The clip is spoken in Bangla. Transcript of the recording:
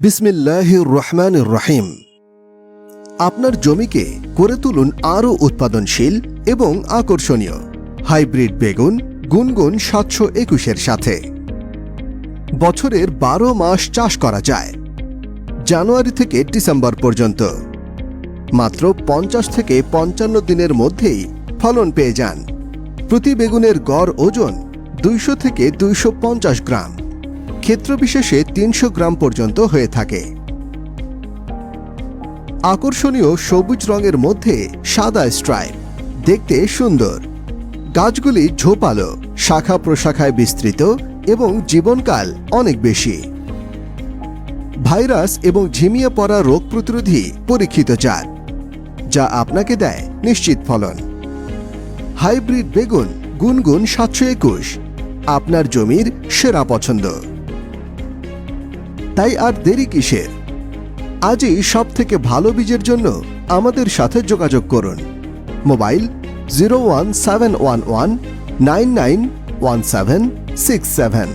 বিসমিল্লাহ রহমান রহিম। আপনার জমিকে করে তুলুন আরও উৎপাদনশীল এবং আকর্ষণীয়। হাইব্রিড বেগুন গুনগুন সাতশো একুশের সাথে। বছরের বারো মাস চাষ করা যায়। জানুয়ারি থেকে ডিসেম্বর পর্যন্ত। মাত্র পঞ্চাশ থেকে পঞ্চান্ন দিনের মধ্যেই ফলন পেয়ে যান। প্রতি বেগুনের গড় ওজন দুইশো থেকে দুইশো পঞ্চাশ গ্রাম। ক্ষেত্রবিশেষে তিনশো গ্রাম পর্যন্ত হয়ে থাকে। আকর্ষণীয় সবুজ রঙের মধ্যে সাদা স্ট্রাইপ দেখতে সুন্দর। গাছগুলি ঝোপালো শাখা প্রশাখায় বিস্তৃত এবং জীবনকাল অনেক বেশি। ভাইরাস এবং ঝিমিয়ে পড়া রোগ প্রতিরোধী পরীক্ষিত জাত যা আপনাকে দেয় নিশ্চিত ফলন। হাইব্রিড বেগুন গুনগুন সাতশো একুশ। আপনার জমির সেরা পছন্দ। তাই আর দেরি কিসের? আজই সব থেকে ভালো বীজের জন্য আমাদের সাথে যোগাযোগ করুন। Mobile zero one seven one one nine nine one seven six seven.